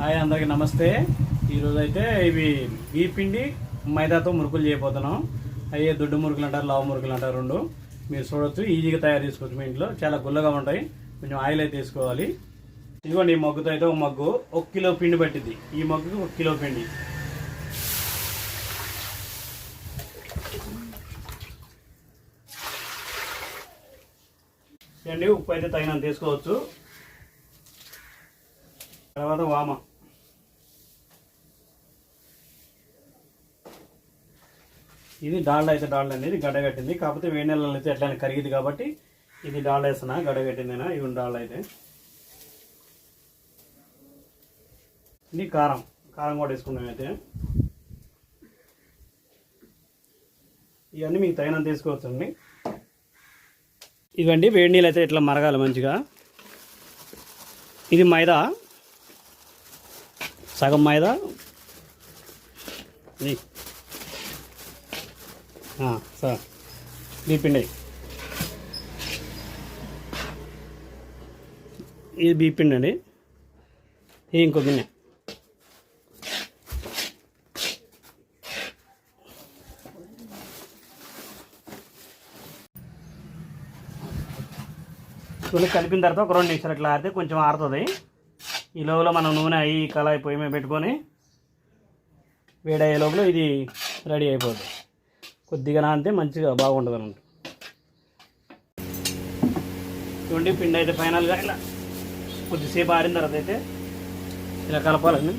Hi అందరికి నమస్తే. ఈరోజు అయితే ఇవి ఈ పిండి మైదాతో మురుకులు చేయబోతున్నాం. అయ్యే దొడ్డు మురుకులు అంటారు లావు మురుకులు అంటారు రెండు. మీరు చూడొచ్చు ఈజీగా తయారు చేసుకోవచ్చు మీ ఇంట్లో. చాలా గుల్లగా ఉంటాయి. కొంచెం ఆయిల్ అయితే వేసుకోవాలి. ఇదిగోండి ఈ మగ్గుతో అయితే ఒక మగ్గు. ఒక కిలో పిండి పట్టింది ఈ మగ్గుకి ఒక కిలో పిండి. అండి ఉప్పు అయితే తగినంత తీసుకోవచ్చు తర్వాత వామ. ఇది డాల్డా అయితే డాల్డా అనేది గడగట్టింది. కాకపోతే వేడి నెలలు అయితే ఎట్లా కరిగింది కాబట్టి ఇది డాల్డా వేస్తున్నా గడ్డగట్టిందేనా ఇవి డాల్డా అయితే. ఇది కారం. కారం కూడా వేసుకున్నాం అయితే. ఇవన్నీ మీకు తగినంత తీసుకోవచ్చండి ఇవండి వేడి నీళ్ళు అయితే ఇట్లా మరగాలి మంచిగా. ఇది మైదా. సగం మైదా. సార్. బీపిండి పిండి. ఇది బీ పిండి అండి. ఇది ఇంకో గిన్నె. ఇవన్నీ కలిపిన తర్వాత ఒక రెండు నిమిషాలు ఇట్లా ఆరితే కొంచెం ఆరుతుంది. ఈ లోపల మనం నూనె అయ్యి కళాయి పొయ్యి మీద పెట్టుకొని వేడయ్యే లోపల ఇది రెడీ అయిపోతుంది కొద్దిగా నానితే మంచిగా బాగుంటుంది అనమాట చూడండి పిండి అయితే ఫైనల్గా ఇలా కొద్దిసేపు ఆరిన తర్వాత అయితే ఇలా కలపాలండి.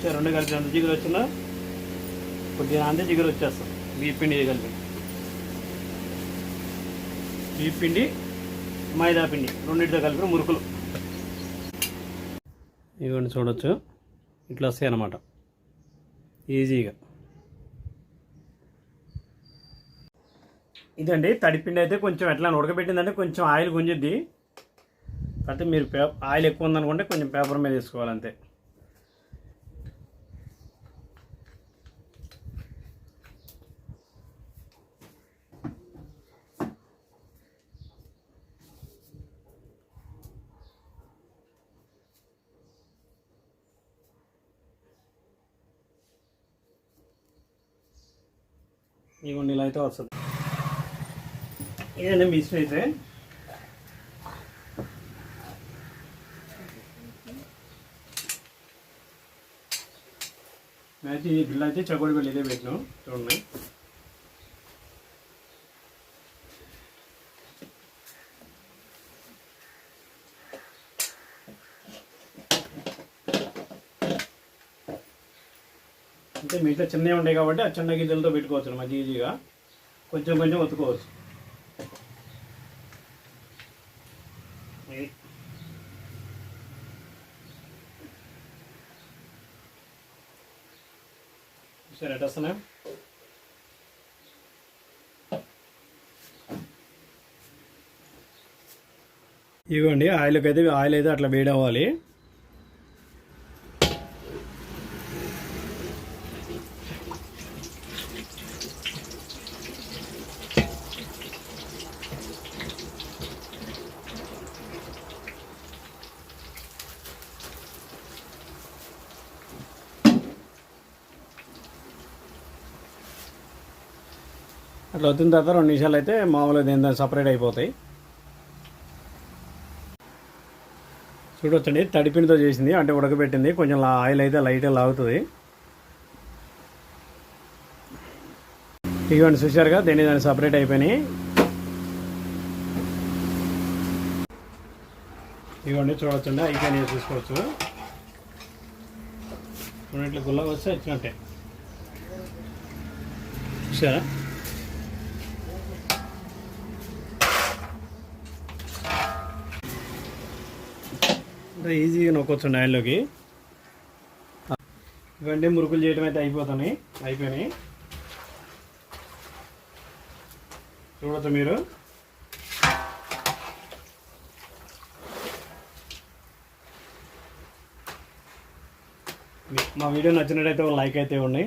సరే, రెండు కలిపి రెండు జిగురు వచ్చిందో? కొద్దిగా అంతే జిగురు వచ్చేస్తాం. బీ పిండి కలిపి బీప్ పిండి మైదా పిండి రెండింటితో కలిపి మురుకులు. ఇవన్నీ చూడొచ్చు. ఇట్లా వస్తాయి అన్నమాట. ఈజీగా. ఇదండి తడిపిండి అయితే కొంచెం ఎట్లా ఉడకబెట్టిందంటే కొంచెం ఆయిల్ గుంజిద్ది. కాకపోతే మీరు పే ఆయిల్ ఎక్కువ ఉందనుకుంటే కొంచెం పేపర్ మీద తీసుకోవాలంతే ఇవ్వండి ఇలా అయితే వస్తుంది. ఇదండి మిస్ అయితే అయితే ఈ బిల్ అయితే చకోడి బిల్ ఇదే పెట్టినాం. చూడండి. అంటే మిగతా చిన్నవి ఉంటాయి కాబట్టి ఆ చిన్న గిద్దెలతో పెట్టుకోవచ్చు మంచి ఈజీగా. కొంచెం కొంచెం ఒత్తుకోవచ్చు. సరే ఎట్ వస్తున్నాయి? ఇవ్వండి ఆయిల్కి అయితే ఆయిల్ అయితే అట్లా వేడి అవ్వాలి అట్లా వచ్చిన తర్వాత రెండు నిమిషాలు అయితే మామూలుగా దీని సపరేట్ అయిపోతాయి. చూడొచ్చండి తడిపినతో చేసింది అంటే ఉడకబెట్టింది. కొంచెం ఆయిల్ అయితే లైట్గా లాగుతుంది. ఇవ్వండి చూశారుగా దీన్ని దాన్ని సపరేట్ అయిపోయినాయి. ఇవ్వండి చూడొచ్చండి అయిపోయినాయి చూసుకోవచ్చు రెండిట్లు గుల్లగా వస్తే వచ్చినట్టే చూసారా ఈజీగా నొక్కొచ్చు ఆయిల్లోకి ఇవంటే మురుకులు చేయడం అయితే అయిపోతున్నాయి. అయిపోయినాయి. చూడచ్చు మీరు. మా వీడియో నచ్చినట్టయితే లైక్ అయితే ఉన్నాయి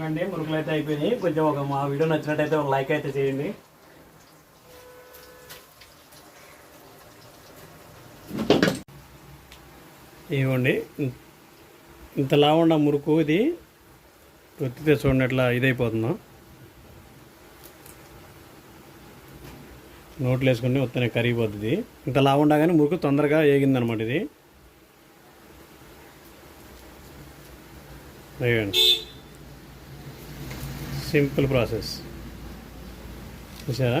ఇవ్వండి మురుకులు అయితే అయిపోయినాయి. కొంచెం ఒక మా వీడియో నచ్చినట్టయితే ఒక లైక్ అయితే చేయండి. ఇవ్వండి ఇంత ఉన్న మురుకు ఇది ఒత్తితే చూడండి ఎట్లా ఇదైపోతుందో. నోట్లు వేసుకుంటే వస్తేనే కరిగిపోతుంది ఇంత లా కానీ మురుకు తొందరగా ఏగిందనమాట ఇది. వేయండి సింపుల్ ప్రాసెస్. చూసారా